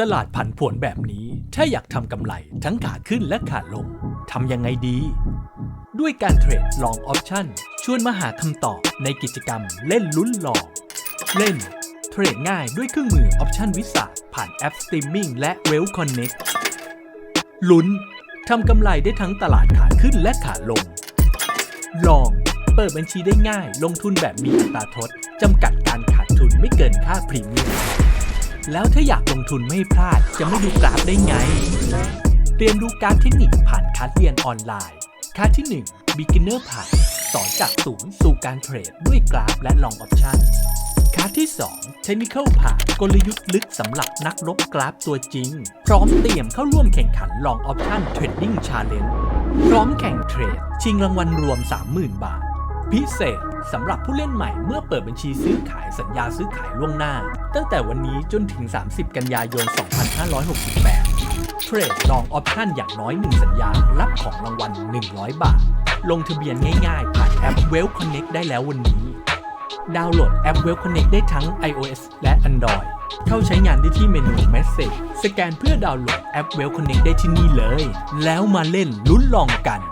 ตลาดผันผวนแบบนี้ ถ้าอยากทำกำไรทั้งขาขึ้นและขาลงทำยังไงดี ด้วยการเทรดลองออปชั่นชวนมาหาคำตอบในกิจกรรมเล่นลุ้นลอง เล่น เทรดง่ายด้วยเครื่องมือออปชั่นวิสาผ่านแอป Streaming และ w e l l Connect ลุ้นทำกำไรได้ทั้งตลาดขาขึ้นและขาลง ลอง เปิดบัญชีได้ง่าย ลงทุนแบบมีอัตราทดจำกัดการขาดทุนไม่เกินค่าพรีเมียม แล้วถ้าอยากลงทุนไม่พลาดจะไม่ดูกราฟได้ไง เรียนรู้การเทคนิคผ่านคาสเรียนออนไลน์คาสที่ 1 Beginner ผ่านสอนจากศูนย์สู่การเทรดด้วยกราฟและลองออปชั่นคาสที่ 2 Technical ผ่านกลยุทธ์ลึกสำหรับนักลบกราฟตัวจริง พร้อมเตรียมเข้าร่วมแข่งขันลองออปชั่นเทรดดิ้งชาเลนจ์พร้อมแข่งเทรด ชิงรางวัลรวม 30,000 บาท พิเศษสำหรับผู้เล่นใหม่เมื่อเปิดบัญชีซื้อขายสัญญาซื้อขายล่วงหน้า ตั้งแต่วันนี้จนถึง 30 กันยายน 2568 เทรดลองออปชั่นอย่างน้อย 1 สัญญา รับของรางวัล 100 บาท ลงทะเบียนง่ายๆ ผ่านแอป Well Connect ได้แล้ววันนี้ ดาวน์โหลดแอป Well Connect ได้ทั้ง iOS และ Android เข้าใช้งานได้ที่เมนู Message สแกนเพื่อดาวน์โหลดแอป Well Connect ได้ที่นี่เลย แล้วมาเล่นลุ้นลองกัน